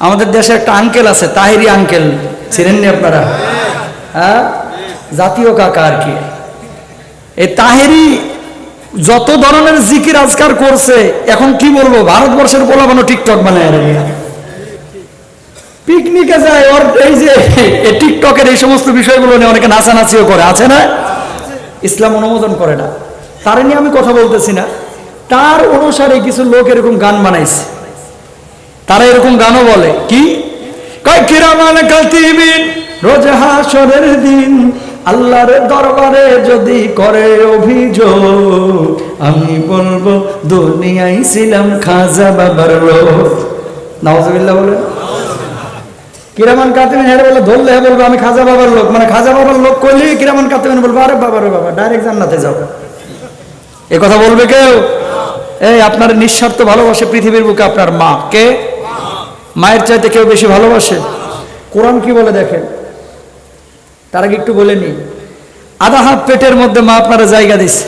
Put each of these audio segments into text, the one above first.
আমাদের দেশে একটা আঙ্কেল আছে, তাহিরি আঙ্কেল ছিলেননি আপনারা? হ্যাঁ? জাতীয় কাকা আর কি। এই তাহেরি যত ধরনের জিকির আজকার করছে, এখন কি বলব, ভারতবর্ষের পোলাবানো টিকটক রে। পিকনিকে যায়, ওর এই যে, এই টিকটকের এই সমস্ত বিষয়গুলো নিয়ে অনেকে নাচানাচিও করে। আছে না? ইসলাম অনুমোদন করে না। তার নিয়ে আমি কথা বলতেছি না। তার অনুসারে কিছু লোক এরকম গান বানাইছে। তারা এরকম গানও বলে। কি? হাসরের দিন, আল্লাহর দরবারে যদি করে অভিযোগ, আমি বলব, দুনিয়ায় ছিলাম খাজা বাবার লোক বলে। কিরামান কাতিবিন হেরে বলে, ধরলে হ্যাঁ বলব, আমি খাজা বাবার লোক। মানে খাজা বাবার লোক করলেই কিরামান কাতিবিন বলব, আরে বাবা রে বাবা ডাইরেক্ট জান্নাতে যাও। এ কথা বলবে কেউ? এই আপনার নিঃস্বার্থ ভালোবাসে পৃথিবীর বুকে আপনার মা। কে? মায়ের চাইতে কেউ বেশি ভালোবাসে? কোরআন কি বলে দেখেন? তার আগে একটু বলে নি। আধা হাত পেটের মধ্যে মা আপনারা জায়গা দিছে।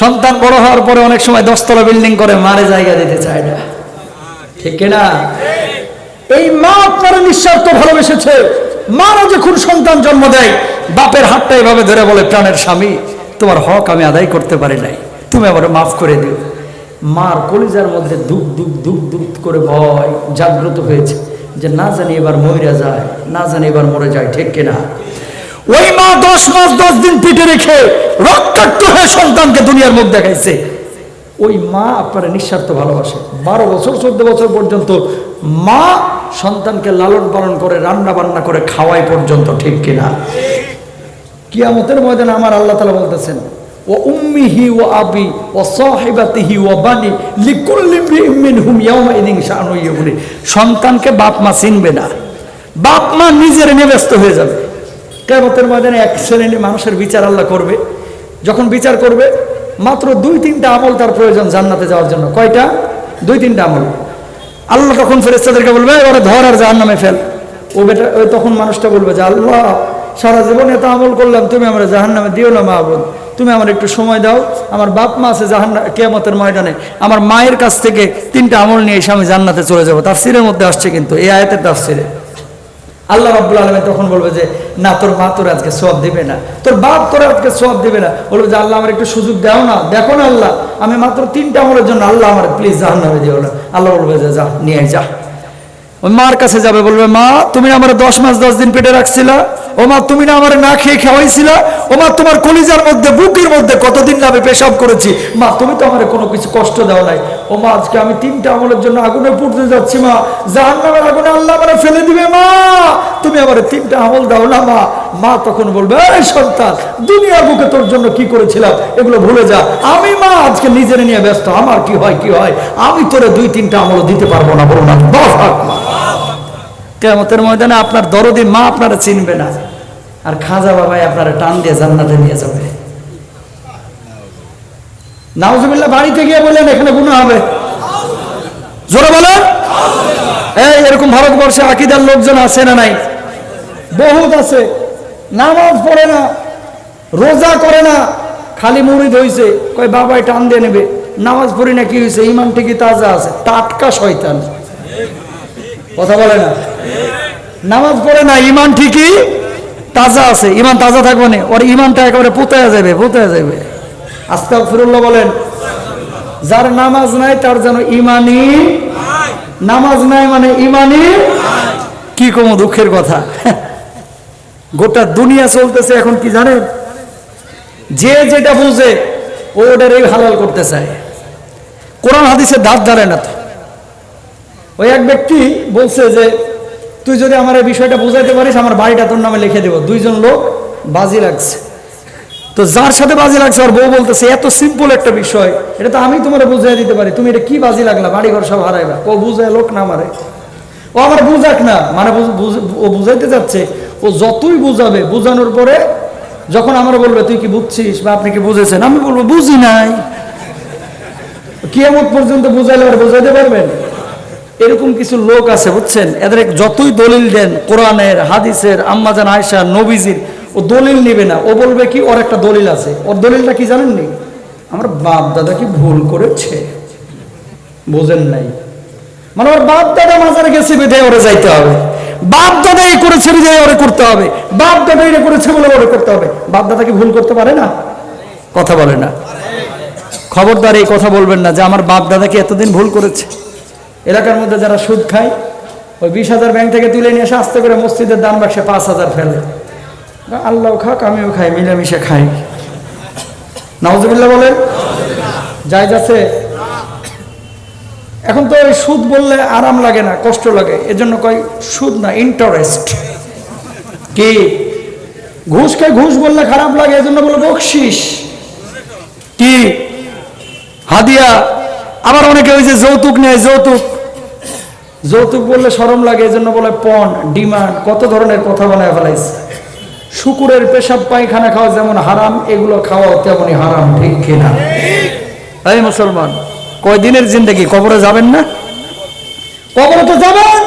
সন্তান বড় হওয়ার পরে অনেক সময় দশতলা বিল্ডিং করে মারে জায়গা দিতে চায় না। ঠিক না এই মা আপনারা নিঃস্বার্থ ভালোবেসেছে। মারা যখন সন্তান জন্ম দেয় বাপের হাতটা এভাবে ধরে বলে প্রাণের স্বামী তোমার হক আমি আদায় করতে পারি নাই। তুমি আমার মাফ করে দিও। মার কলিজার মধ্যে দুঃখ দুঃখ দুঃখ দুঃখ করে ভয় জাগ্রত হয়েছে যে না জানি এবার মহিরা যায়, না জানি এবার মরে যায়, ঠিক কিনা? ওই মা দশ মাস, দশ দিন পিঠে রেখে রক্তাক্ত হয়ে সন্তানকে দুনিয়ার মুখ দেখাইছে। ওই মা আপনারা নিঃস্বার্থ ভালোবাসে। বারো বছর, চোদ্দ বছর পর্যন্ত মা সন্তানকে লালন পালন করে, রান্না বান্না করে খাওয়াই পর্যন্ত, ঠিক কিনা? কিয়ামতের ময়দানে আমার আল্লাহ তালা বলতেছেন ও ও ও ও হুম সন্তানকে বাপ মা চিনবে না। বাপ মা নিজের নিয়ে ব্যস্ত হয়ে যাবে। কিয়ামতের ময়দানে এক শ্রেণি মানুষের বিচার আল্লাহ করবে। যখন বিচার করবে, মাত্র দুই তিনটা আমল তার প্রয়োজন জান্নাতে যাওয়ার জন্য। কয়টা? দুই তিনটা আমল। আল্লাহ তখন ফেরেস্তাদেরকে বলবে ওরা ধর আর জাহান নামে ফেল। ও বেটা, ওই তখন মানুষটা বলবে যে, আল্লাহ, সারা জীবনে এত আমল করলাম, তুমি আমরা জাহান নামে দিও না মাহবুদ। তুমি আমার একটু সময় দাও। আমার বাপ মা আছে জাহান কেয়ামতের ময়দানে। আমার মায়ের কাছ থেকে তিনটা আমল নিয়ে এসে আমি জান্নাতে চলে যাব। তার সিরের মধ্যে আসছে কিন্তু এই আয়তের তার সিরে আল্লাহ রাব্বুল আলমী তখন বলবে যে, না, তোর মা তোর আজকে সব দিবে না। তোর বাপ তোর আজকে সব দিবে না। বলবে যে, আল্লাহ, আমার একটু সুযোগ দাও না। দেখো না আল্লাহ, আমি মাত্র তিনটা আমলের জন্য আল্লাহ আমার প্লিজ জাহান নামে দিও না। আল্লাহ বলবে যে, যা, নিয়ে যা। ওই মার কাছে যাবে, বলবে, মা, তুমি আমার দশ মাস দশ দিন পেটে রাখছিলা। ও মা তুমি না আমার না খেয়ে খাওয়াইছিলা? ও মা তোমার কলিজার মধ্যে, বুকের মধ্যে কতদিন না আমি পেশাব করেছি? মা, তুমি তো আমার কোনো কিছু কষ্ট দাও নাই। ও মা আজকে আমি তিনটা আমলের জন্য আগুনে পুড়তে যাচ্ছি, মা। জাহান নামের আগুনে আল্লাহ আমার ফেলে দিবে, মা। তুমি আমার তিনটা আমল দাও না, মা। মা তখন বলবে, এই সন্তান, দুনিয়ার বুকে তোর জন্য কি করেছিলাম? এগুলো ভুলে যা। আমি, মা, আজকে নিজের নিয়ে ব্যস্ত। আমার কি হয় কি হয়? আমি তোরে দুই, তিনটা আমল দিতে পারব না বলো না। দশ মা কেমতের ময়দানে আপনার দরদি মা আপনারা চিনবে না। আর খাজা বাবাই আপনারা টান দিয়ে জান্নাতে নিয়ে যাবে। নাউজুবিল্লাহ, বাড়িতে গিয়ে বললেন, এখানে গুণা হবে। জোরে বলেন। এই, এরকম ভারতবর্ষে আকিদার লোকজন আছে না নাই? বহুত আছে। নামাজ পড়ে না, রোজা করে না, খালি মুড়িদ হইছে। কয়, বাবাই টান দিয়ে নেবে। নামাজ পড়ি না, কি হয়েছে ইমান ঠিকই তাজা আছে। টাটকা শয়তান। কথা বলে না। নামাজ পড়ে না ইমান ঠিকই তাজা আছে। ইমান তাজা থাকবে না, ওর ইমানটা একেবারে পুতায়া যাবে পুতায়া যাবে। আস্তা ফিরুল্লাহ বলেন, যার নামাজ নাই, তার যেন ইমানি নামাজ নাই মানে ইমানি কি কমো দুঃখের কথা। গোটা দুনিয়া চলতেছে এখন কি জানেন? যে যেটা বুঝে, ও ওটারই হালাল করতে চায়। কোরআন হাদিসে দাঁত ধরে না তো। ওই এক ব্যক্তি বলছে যে, তুই যদি আমার এই বিষয়টা বুঝাইতে পারিস, আমার বাড়িটা তোর নামে লিখে দেবো। দুইজন লোক বাজি লাগছে। তো যার সাথে বাজি লাগছে আর বউ বলতেছে, এত সিম্পল একটা বিষয়। এটা তো আমি তোমার বুঝাই দিতে পারি। তুমি এটা কি বাজি লাগলা? বাড়ি ঘর সব হারাইবা ও বুঝায় লোক না মারে ও আমার বুঝাক না। মানে ও বুঝাইতে যাচ্ছে, ও যতই বুঝাবে, বুঝানোর পরে যখন আমার বলবে, তুই কি বুঝছিস বা আপনি কি বুঝেছেন? আমি বলব, বুঝি নাই। কিয়ামত পর্যন্ত বুঝাইলে আর বুঝাইতে পারবেন? এরকম কিছু লোক আছে, বুঝছেন? এদের যতই দলিল দেন, কোরআনের, হাদিসের আম্মাজান আয়সা নবীজির, ও দলিল নেবে না। ও বলবে কি, ওর একটা দলিল আছে। ওর দলিলটা কি জানেননি আমার বাপ দাদা কি ভুল করেছে? বোঝেন নাই। মানে ওর বাপ দাদা মাজারে গেছে বিধে ওরে যাইতে হবে। বাপ দাদা এই করেছে বিধে ওরে করতে হবে। বাপ দাদা এটা করেছে বলে ওরে করতে হবে। বাপ দাদা কি ভুল করতে পারে না? কথা বলে না। খবরদার এই কথা বলবেন না যে, আমার বাপ দাদা কি এতদিন ভুল করেছে? এলাকার মধ্যে যারা সুদ খায়, ওই বিশ হাজার ব্যাংক থেকে তুলে নিয়ে এসে আস্তে করে মসজিদের দান বাক্সে পাঁচ হাজার ফেলে। আল্লাহ খাক, আমিও খাই, মিলেমিশে খাই। নওয়াজবিল্লা বলেন যাই যাচ্ছে এখন তো ওই সুদ বললে আরাম লাগে না, কষ্ট লাগে। এজন্য কয়, সুদ না ইন্টারেস্ট কি? ঘুষ খাই ঘুষ বললে খারাপ লাগে, এজন্য বলে বকশিস। কি? হাদিয়া। আবার অনেকে ওই যে যৌতুক নেয়, যৌতুক। যৌতুক বললে সরম লাগে, এজন্য বলে পণ, ডিমান্ড, কত ধরনের কথা বানায় ফেলাইছে। শুকুরের পেশাব পায়খানা খাওয়া যেমন হারাম, এগুলো খাওয়াও তেমনই হারাম, ঠিক কিনা এই মুসলমান, কয়দিনের জিন্দগি? কবরে যাবেন না? কবরে তো যাবেন।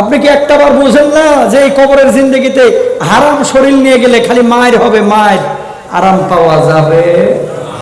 আপনি কি একটা বার বুঝেন না যে এই কবরের জিন্দগিতে হারাম শরীর নিয়ে গেলে খালি মায়ের হবে মায়ের, আরাম পাওয়া যাবে?